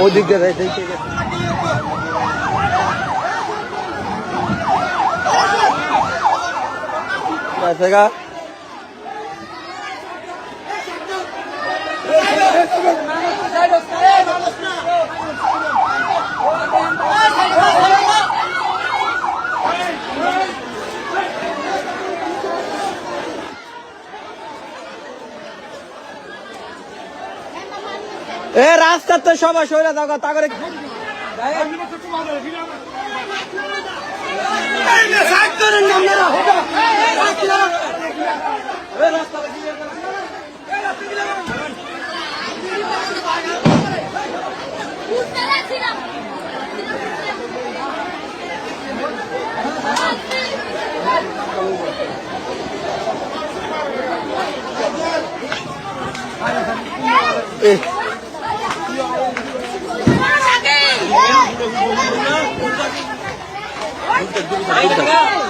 ওই দিক দিয়ে যাই, যাই, যাই, যাই। আছে এ রাস্তা তো সবাই সইরা দাও তা করে এ, Hey!